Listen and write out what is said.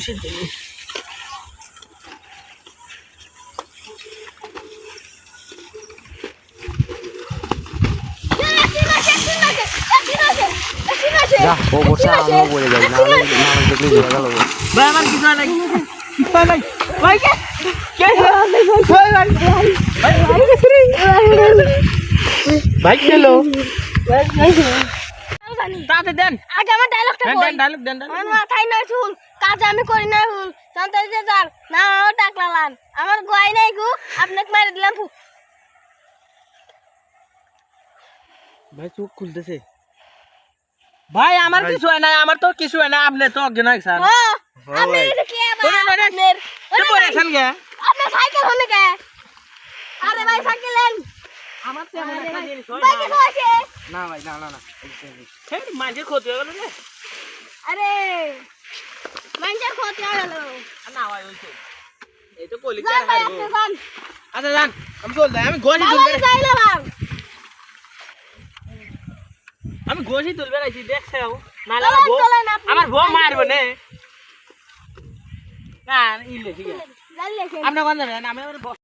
মাংসের জন্য যা ও বসে আমিও বলে যাই না হলে না হলে দেখলে জোড়া গেল ভাই আমার কিছু নাই ভাই ভাই ভাই কে কে ভাই ভাই ভাই ভাই ভাই ভাই ভাই ভাই দান দে দান আগে আমার ডায়লগটা কই এই ডায়লগ দন না না তাই না ফুল কাজ আমি করি না ফুল শান্তাই দেদার না ও ডাকলা লাল আমার গয় নাই কু আপনাকে মাইরে দিলাম ভাই চোখ খুলতেছে ভাই আমার কিছু হয় না আমার তো কিছু হয় না আপনি তো জ্ঞান নাই স্যার হ্যাঁ আমি কিবা শুনেন শুনেন তোমরা রেছান গে আপনি ভাই করে হল না আরে ভাই খালি নেই আমারে খালি ના ભાઈ ના ના ના માંજર ખોતી આવેલો ને અરે માંજર ખોતી આવેલો ના આવ્યો છે એ તો પોલીસ ચાર હાર ગો আচ্ছা যান আমি চল যাই আমি ঘষি তুলবে আমি ঘষি তুলবে রাখছি দেখছে নাহলে আমার বউ আমার বউ মারবে না না ইলে ঠিক আছে আপনি কোন যাবেন আমি আমার